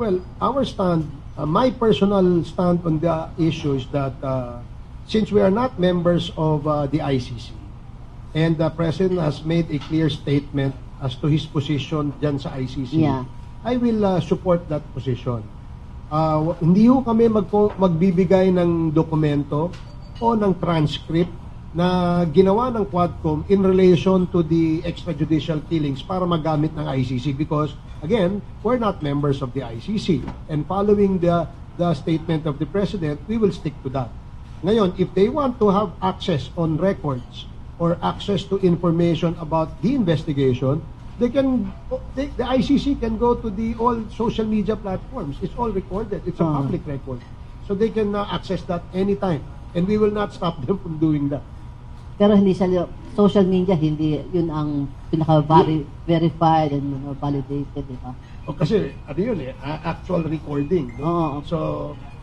Well, our stand, uh, my personal stand on the issue is that uh, since we are not members of uh, the ICC, and the President has made a clear statement as to his position dyan sa ICC, Yeah. I will uh, support that position. Uh, hindi ho kami magbibigay ng dokumento o ng transcript na ginawa ng Quadcom in relation to the extrajudicial killings para magamit ng ICC because again, we're not members of the ICC and following the the statement of the President, we will stick to that. Ngayon, if they want to have access on records or access to information about the investigation, they can they, the ICC can go to the all social media platforms. It's all recorded. It's a Ah. public record. So they can uh, access that anytime. And we will not stop them from doing that. Pero hindi sa social media, hindi yun ang pinaka-verified and you know, validated, di ba? O kasi, ano yun eh, a- actual recording. no? Oo. So,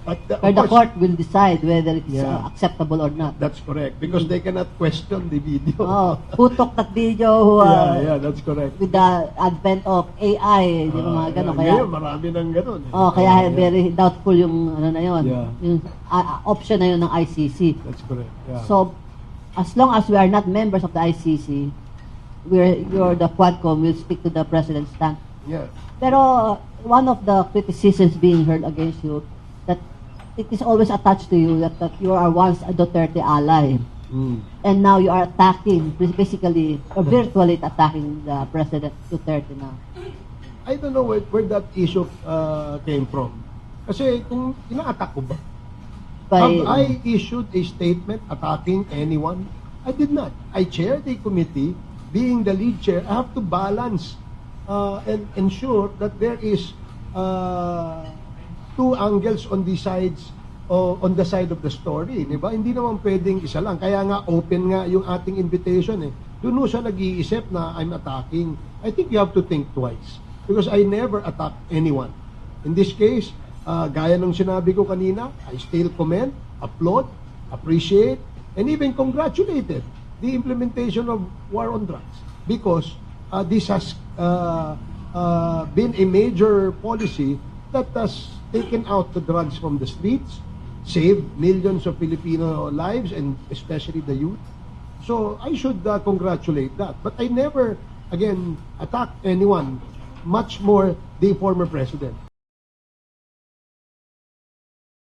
but the, of the course, court will decide whether it's Yeah. uh, acceptable or not. that's correct. Because they cannot question the video. Oh, who took that video uh, yeah, yeah, that's correct. with the advent of AI, di ba mga Ah, gano'n? yeah. Kaya, Ngayon, marami ng gano'n. eh. oh, kaya Yeah, very doubtful yung ano na yun, Yeah. yung ah, ah, option na yun ng ICC. That's correct. Yeah. So, as long as we are not members of the ICC, we're, you're the Quadcom will speak to the President's stand. yeah. Pero one of the criticisms being heard against you that it is always attached to you that, that you are once a Duterte ally Mm. and now you are attacking basically or virtually attacking the President Duterte now. I don't know where, where that issue uh, came from. Kasi kung ina-attack ko ba? By, Have I issued a statement attacking anyone? I did not. I chaired a committee. Being the lead chair, I have to balance uh, and ensure that there is uh, two angles on the sides o on the side of the story, di ba? Hindi naman pwedeng isa lang. Kaya nga open nga yung ating invitation eh. Doon siya nag-iisip na I'm attacking. I think you have to think twice because I never attack anyone. In this case, uh, gaya ng sinabi ko kanina, I still commend, applaud, appreciate, and even congratulated the implementation of war on drugs because uh, this has uh, uh, been a major policy that has taken out the drugs from the streets, saved millions of Filipino lives and especially the youth. So I should uh, congratulate that. But I never, again, attack anyone, much more the former president.